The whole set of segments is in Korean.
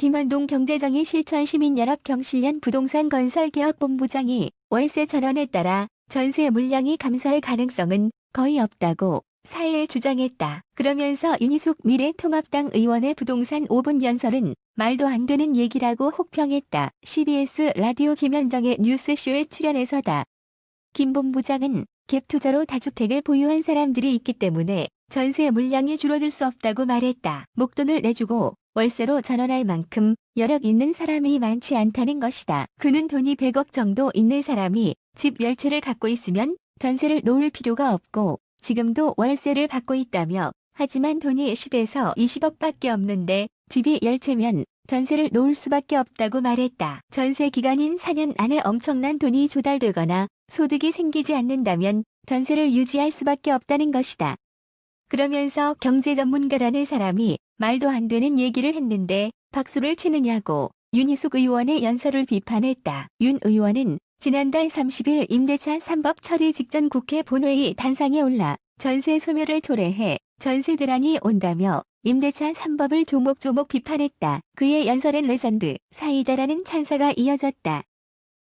김한동 경제정의 실천 시민연합 경실련 부동산 건설개혁본부장이 월세 전환에 따라 전세 물량이 감소할 가능성은 거의 없다고 4일 주장했다. 그러면서 윤희숙 미래통합당 의원의 부동산 5분 연설은 말도 안 되는 얘기라고 혹평했다. CBS 라디오 김현정의 뉴스쇼에 출연해서다. 김 본부장은 갭 투자로 다주택을 보유한 사람들이 있기 때문에 전세 물량이 줄어들 수 없다고 말했다. 목돈을 내주고 월세로 전환할 만큼 여력 있는 사람이 많지 않다는 것이다. 그는 돈이 100억 정도 있는 사람이 집 10채를 갖고 있으면 전세를 놓을 필요가 없고 지금도 월세를 받고 있다며 하지만 돈이 10에서 20억밖에 없는데 집이 10채면 전세를 놓을 수밖에 없다고 말했다. 전세 기간인 4년 안에 엄청난 돈이 조달되거나 소득이 생기지 않는다면 전세를 유지할 수밖에 없다는 것이다. 그러면서 경제 전문가라는 사람이 말도 안 되는 얘기를 했는데 박수를 치느냐고 윤희숙 의원의 연설을 비판했다. 윤 의원은 지난달 30일 임대차 3법 처리 직전 국회 본회의 단상에 올라 전세 소멸을 초래해 전세 대란이 온다며 임대차 3법을 조목조목 비판했다. 그의 연설엔 레전드 사이다라는 찬사가 이어졌다.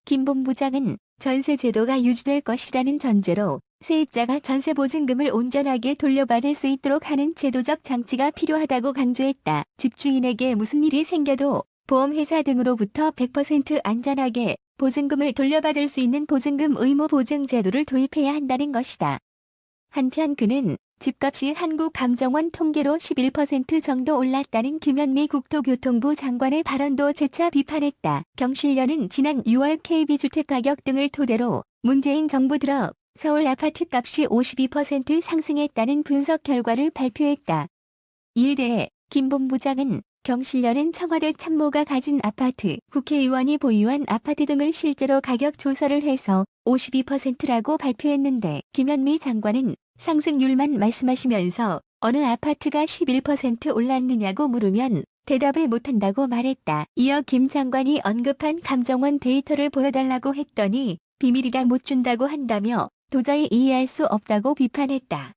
김 본부장은 전세 제도가 유지될 것이라는 전제로 세입자가 전세 보증금을 온전하게 돌려받을 수 있도록 하는 제도적 장치가 필요하다고 강조했다. 집주인에게 무슨 일이 생겨도 보험회사 등으로부터 100% 안전하게 보증금을 돌려받을 수 있는 보증금 의무 보증 제도를 도입해야 한다는 것이다. 한편 그는 집값이 한국감정원 통계로 11% 정도 올랐다는 김현미 국토교통부 장관의 발언도 재차 비판했다. 경실련은 지난 6월 KB주택가격 등을 토대로 문재인 정부 들어 서울 아파트 값이 52% 상승했다는 분석 결과를 발표했다. 이에 대해 김 본부장은 경실련은 청와대 참모가 가진 아파트, 국회의원이 보유한 아파트 등을 실제로 가격 조사를 해서 52%라고 발표했는데 김현미 장관은 상승률만 말씀하시면서 어느 아파트가 11% 올랐느냐고 물으면 대답을 못한다고 말했다. 이어 김 장관이 언급한 감정원 데이터를 보여달라고 했더니 비밀이라 못 준다고 한다며 도저히 이해할 수 없다고 비판했다.